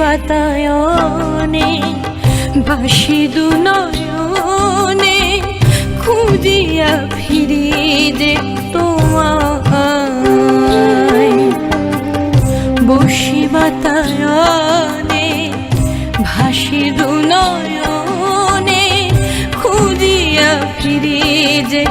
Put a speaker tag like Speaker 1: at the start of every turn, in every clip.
Speaker 1: বাতায়নে বাসি দু নয়নে খুঁজিয়া ফিরি যে তোমায়। বসি বাতায়নে ভাসি দু নয়নে খুঁজিয়া ফিরি যে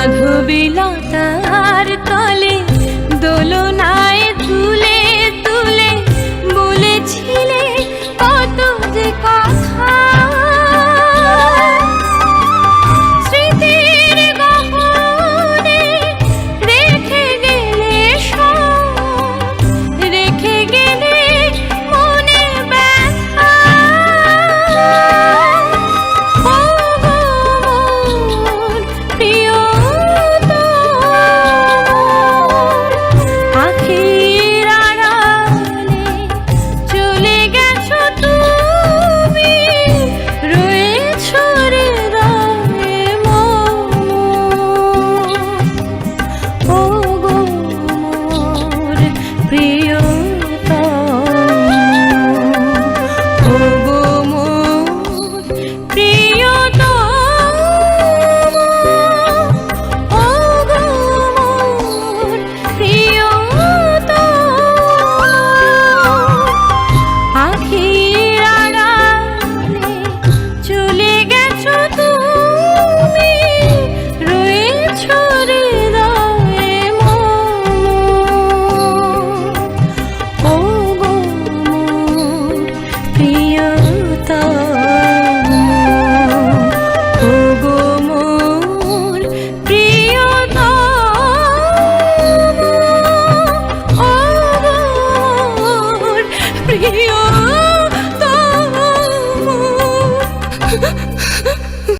Speaker 1: মাধবীলতার তো